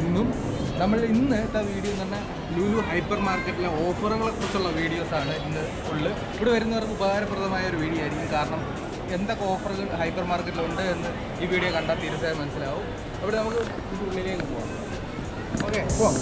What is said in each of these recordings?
എന്നും നമ്മൾ ഇന്ന് ഇട്ട വീഡിയോ എന്ന് പറഞ്ഞാൽ ലുലു ഹൈപ്പർ മാർക്കറ്റിലെ ഓഫറുകളെ കുറിച്ചുള്ള വീഡിയോസാണ് ഇന്ന് ഉള്ളത് ഇവിടെ വരുന്നവർക്ക് ഉപകാരപ്രദമായ ഒരു വീഡിയോ ആയിരിക്കും. കാരണം എന്തൊക്കെ ഓഫറുകൾ ഹൈപ്പർ മാർക്കറ്റിലുണ്ട് എന്ന് ഈ വീഡിയോ കണ്ടാൽ തീർച്ചയായും മനസ്സിലാവും. അവിടെ നമുക്ക് ഉള്ളിലേക്ക് പോകാം ഓക്കെ പോവാം.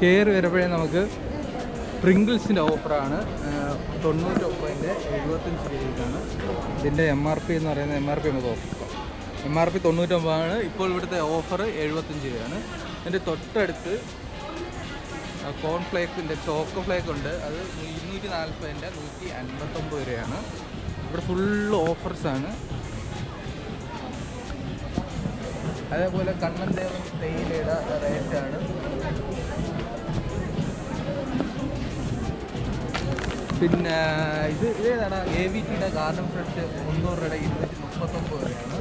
കയറി വരുമ്പോഴേ നമുക്ക് പ്രിങ്കിൾസിന്റെ ഓഫറാണ് തൊണ്ണൂറ്റൊമ്പതിന്റെ എഴുപത്തഞ്ച് രൂപയ്ക്കാണ്. ഇതിന്റെ എം ആർ പി എന്ന് പറയുന്നത് എം ആർ പി നമുക്ക് ഓഫർ എം ആർ പി തൊണ്ണൂറ്റൊമ്പതാണ്. ഇപ്പോൾ ഇവിടുത്തെ ഓഫർ എഴുപത്തഞ്ച് രൂപയാണ്. അതിന്റെ തൊട്ടടുത്ത് കോൺഫ്ലേക്കിന്റെ ചോക്കോ ഫ്ലേക്ക് ഉണ്ട് അത് ഇരുന്നൂറ്റി നാൽപ്പതിന്റെ നൂറ്റി അൻപത്തൊമ്പത് രൂപയാണ്. ഇവിടെ ഫുള്ള് ഓഫേഴ്സാണ് അതേപോലെ കണ്ണൻ ദേവൻ തേയിലയുടെ റേറ്റാണ് പിന്നെ ഇത് ഇതേതാണ് എ വി ടിയുടെ ഗാർഡൻ ഫ്രഷ് മുന്നൂറ് രൂപയുടെ ഇരുന്നൂറ്റി മുപ്പത്തൊമ്പത് രൂപയാണ്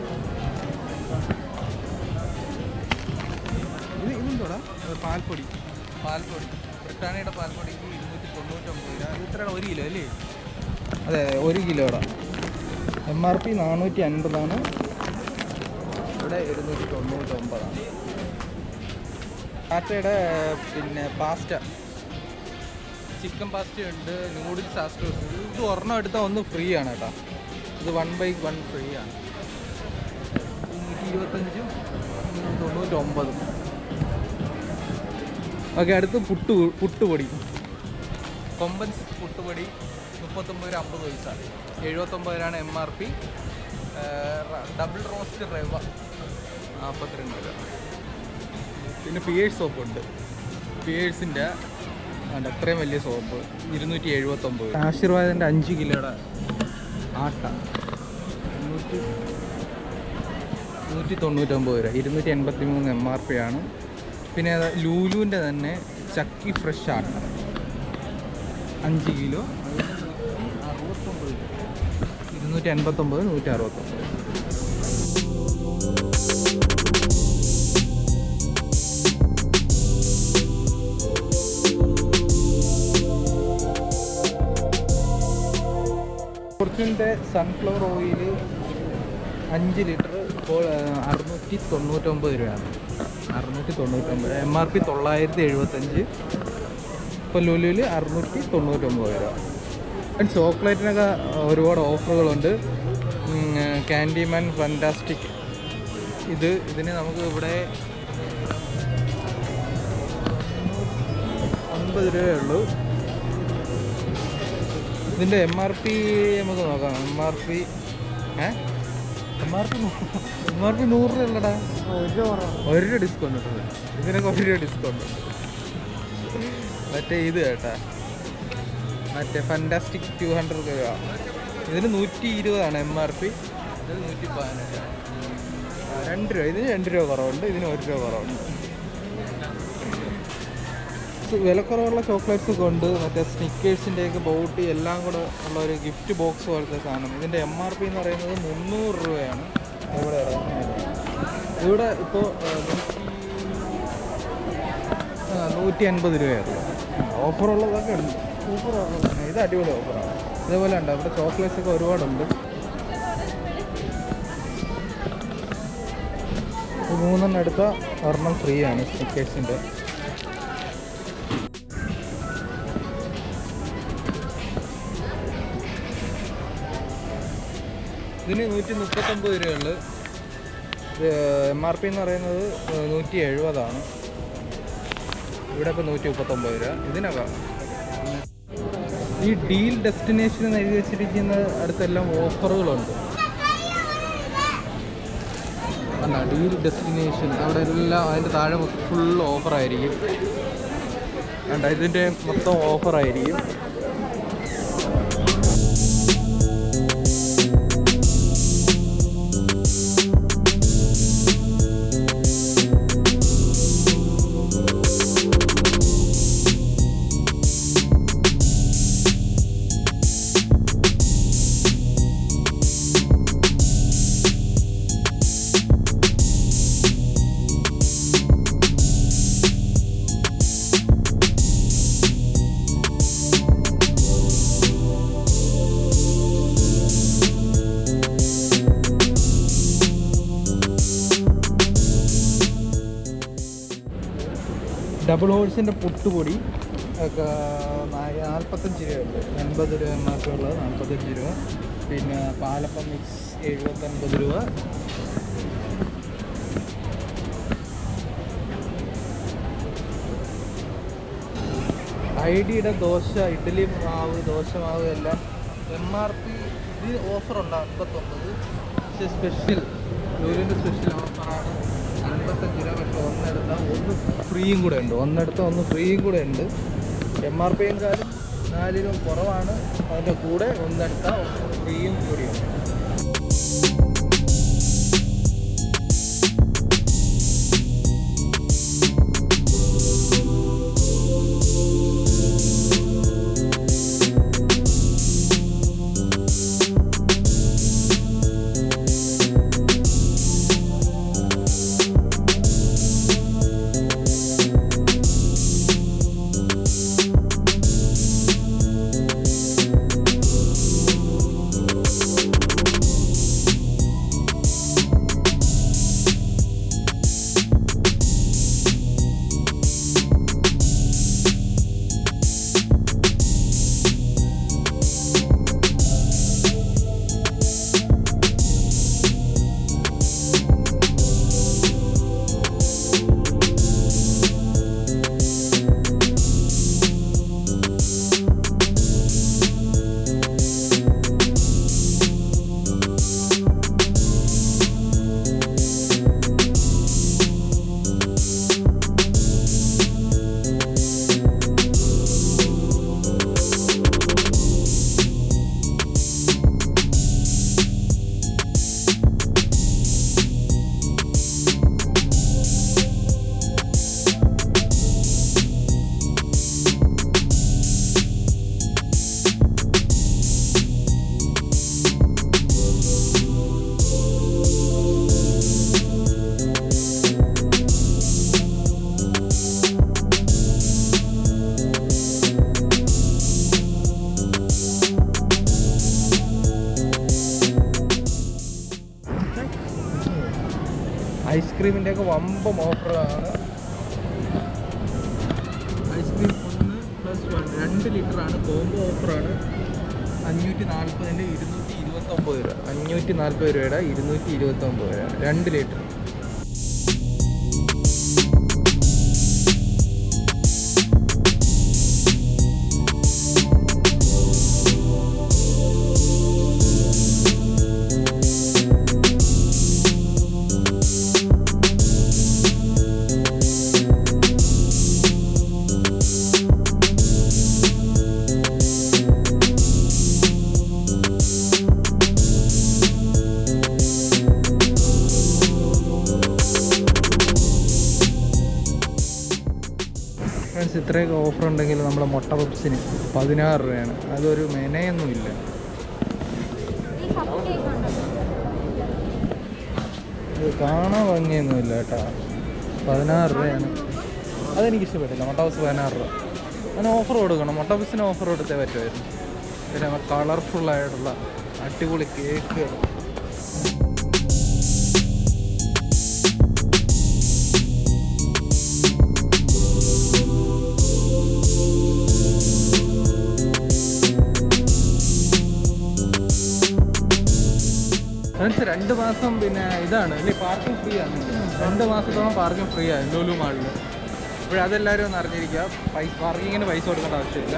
ഇത് ഇതെന്തോടാ? പാൽപ്പൊടി. പാൽപ്പൊടി. ബ്രിട്ടാനിയുടെ പാൽപ്പൊടിക്ക് ഇരുന്നൂറ്റി തൊണ്ണൂറ്റൊമ്പത് രൂപ. ഇത് ഇത്ര ഒരു കിലോ അല്ലേ? അതെ അതെ ഒരു കിലോടാ. എം ആർ പി നാനൂറ്റി അൻപതാണ് ഇവിടെ ഇരുന്നൂറ്റി തൊണ്ണൂറ്റൊമ്പതാണ് ടാറ്റയുടെ പിന്നെ പാസ്റ്റ. ചിക്കൻ പാസ്റ്റ ഉണ്ട് നൂഡിൽസ് ആസ്ട്രോസ്. ഇത് ഒരെണ്ണം എടുത്താൽ ഒന്ന് ഫ്രീ ആണ് കേട്ടോ. ഇത് വൺ ബൈ വൺ ഫ്രീ ആണ്. നൂറ്റി ഇരുപത്തഞ്ചും തൊണ്ണൂറ്റൊമ്പതും ഓക്കെ അടുത്ത് പുട്ട് പുട്ടുപൊടി. കൊമ്പൻസ് പുട്ടുപൊടി മുപ്പത്തൊമ്പത് അമ്പത് പൈസ. എഴുപത്തൊമ്പതിനാണ് M R P double roast റവ നാൽപ്പത്തിരണ്ട് രൂപ. പിന്നെ പിയേഴ്സ് സോപ്പുണ്ട് പിയേഴ്സിന്റെ ഉണ്ട് അത്രയും വലിയ സോപ്പ്. ഇരുന്നൂറ്റി എഴുപത്തൊമ്പത് ആശീർവാദിന്റെ അഞ്ച് കിലോയുടെ ആട്ട. നൂറ്റി നൂറ്റി തൊണ്ണൂറ്റൊമ്പത് രൂപ. ഇരുന്നൂറ്റി എൺപത്തി മൂന്ന് എം ആർ പി ആണ്. പിന്നെ ലൂലുവിന്റെ തന്നെ ചക്കി ഫ്രഷ് ആട്ട. അഞ്ച് കിലോ. അറുപത്തൊമ്പത് ഇരുന്നൂറ്റി എൺപത്തൊമ്പത് നൂറ്റി അറുപത്തൊമ്പത് ഫോർച്യൂണിന്റെ സൺഫ്ലവർ ഓയിൽ അഞ്ച് ലിറ്റർ ഇപ്പോൾ അറുന്നൂറ്റി തൊണ്ണൂറ്റൊമ്പത് രൂപയാണ്. അറുന്നൂറ്റി തൊണ്ണൂറ്റൊമ്പത് എം ആർ പി തൊള്ളായിരത്തി എഴുപത്തഞ്ച് ഇപ്പോൾ ലുലുവിൽ അറുന്നൂറ്റി തൊണ്ണൂറ്റൊമ്പത് രൂപ. ആൻഡ് ചോക്ലേറ്റിനൊക്കെ ഒരുപാട് ഓഫറുകളുണ്ട്. ക്യാൻഡിമാൻ ഫാന്റാസ്റ്റിക് ഇത് ഇതിന് നമുക്ക് ഇവിടെ അൻപത് രൂപയേ ഉള്ളൂ. ഇതിന്റെ എം ആർ പി നമുക്ക് നോക്കാം. എം ആർ പി ഏ? M R P M R P നൂറ് രൂപ അല്ലടാ ഒരു രൂപ ഡിസ്കൗണ്ട് ഉണ്ട് ഇതിനൊക്കെ ഒരു രൂപ ഡിസ്കൗണ്ട് ഉണ്ട്. മറ്റേ ഇത് കേട്ടാ. മറ്റേ ഫന്റാസ്റ്റിക് ടു ഹൺഡ്രഡ് രൂപ ഇതിന് നൂറ്റി ഇരുപതാണ് എം ആർ പി ഇത് നൂറ്റി പതിനെട്ട് ആ, രണ്ട് രൂപ. ഇതിന് രണ്ട് രൂപ കുറവുണ്ട്. ഇതിന് ഒരു രൂപ കുറവുണ്ട്. വിലക്കുറവുള്ള ചോക്ലേറ്റ്സ് ഒക്കെ ഉണ്ട്. മറ്റേ സ്നിക്കേഴ്സിന്റെ ഒക്കെ ബോട്ടി എല്ലാം കൂടെ ഉള്ള ഒരു ഗിഫ്റ്റ് ബോക്സ് പോലത്തെ സാധനം. ഇതിന്റെ എം ആർ പി എന്ന് പറയുന്നത് മുന്നൂറ് രൂപയാണ്. ഇവിടെ ഇവിടെ ഇപ്പോൾ നൂറ്റി അൻപത് രൂപയായിരുന്നു ഓഫറുള്ളതൊക്കെ ഉണ്ട് ഓഫർ ഇത് അടിപൊളി ഓഫറാണ് ഇതേപോലെ ഉണ്ട്. അവിടെ ചോക്ലേറ്റ്സ് ഒക്കെ ഒരുപാടുണ്ട്. മൂന്നെണ്ണം എടുത്താൽ ഒരെണ്ണം ഫ്രീ ആണ് സ്റ്റിക്കേഴ്സിന്റെ ഇതിന് നൂറ്റി മുപ്പത്തൊമ്പത് രൂപയുള്ളു എം ആർ പി എന്ന് പറയുന്നത് നൂറ്റി എഴുപതാണ് ഇവിടെ ഇപ്പോൾ നൂറ്റി മുപ്പത്തൊമ്പത് രൂപ. ഇതിനൊക്കെ ഈ ഡീൽ ഡെസ്റ്റിനേഷൻ എന്ന് എഴുതി വെച്ചിരിക്കുന്ന അടുത്തെല്ലാം ഓഫറുകളുണ്ട്. അല്ല ഡീൽ ഡെസ്റ്റിനേഷൻ. അവിടെ എല്ലാം അതിന്റെ താഴെ ഫുൾ ഓഫറായിരിക്കും. വേണ്ട ഇതിന്റെ മൊത്തം ഓഫറായിരിക്കും. ഡബിൾ ഹോഴ്സിന്റെ പുട്ടുപൊടി ഒക്കെ നാൽപ്പത്തഞ്ച് രൂപയുണ്ട്. എൺപത് രൂപ എം ഉള്ളത് നാൽപ്പത്തഞ്ച് രൂപ. പിന്നെ പാലപ്പം മിക്സ് എഴുപത്തൊൻപത് രൂപ. ഐഡിയുടെ ദോശ ഇഡ്ഡലി മാവ് ദോശ മാവ് എല്ലാം എം ആർ പി ഇത് ഓഫറുണ്ട് അൻപത്തൊമ്പത്. പക്ഷേ സ്പെഷ്യൽ ലൂലിന്റെ സ്പെഷ്യൽ ഓഫറാണ് അൻപത്തഞ്ച് രൂപ പക്ഷേ ഒന്നെടുത്താൽ ഒന്ന് ഫ്രീയും കൂടെ ഉണ്ട്. ഒന്നെടുത്താൽ ഒന്ന് ഫ്രീയും കൂടെ ഉണ്ട്. എം ആർ പി നാല് രൂപ കുറവാണ്. അതിന്റെ കൂടെ ഒന്നെടുത്താൽ ഫ്രീയും കൂടിയുണ്ട്. ഐസ്ക്രീമിന്റെ ഒക്കെ വമ്പം ഓഫറാണ് ഐസ്ക്രീം ഒന്ന് പ്ലസ് വൺ രണ്ട് ലിറ്ററാണ്. കോംബോ ഓഫറാണ്. അഞ്ഞൂറ്റി നാൽപ്പതിന്റെ ഇരുന്നൂറ്റി ഇരുപത്തൊമ്പത് രൂപ. അഞ്ഞൂറ്റി നാൽപ്പത് രൂപയുടെ ഇരുന്നൂറ്റി ഇരുപത്തൊമ്പത് രൂപ രണ്ട് ലിറ്റർ. ഇത്രയൊക്കെ ഓഫർ ഉണ്ടെങ്കിൽ നമ്മുടെ മുട്ട പപ്സിന് പതിനാറ് രൂപയാണ്. അതൊരു മെനയൊന്നുമില്ല. ഈ കാണാൻ കേക്ക് ഇല്ല ഇത് കാണാൻ ഭംഗിയൊന്നുമില്ല കേട്ടോ. പതിനാറ് രൂപയാണ്. അതെനിക്ക് ഇഷ്ടപ്പെട്ടില്ല മുട്ട പപ്സ് പതിനാറ് രൂപ. അതിന് ഓഫർ കൊടുക്കണം. മുട്ട പപ്സിന് ഓഫർ കൊടുത്തേ പറ്റുമായിരുന്നു. പിന്നെ കളർഫുള്ളായിട്ടുള്ള അടിപൊളി കേക്കുകൾ ഫ്രണ്ട്സ് രണ്ട് മാസം പിന്നെ ഇതാണ്. അല്ലേ? പാർക്കിംഗ് ഫ്രീ ആണ്. രണ്ട് മാസത്തോളം പാർക്കിംഗ് ഫ്രീ ആണ് ലുലു മാളിൽ അപ്പോഴതെല്ലാവരും ഒന്ന് അറിഞ്ഞിരിക്കുക. പൈസ പാർക്കിങ്ങിന് പൈസ കൊടുക്കേണ്ട ആവശ്യമില്ല.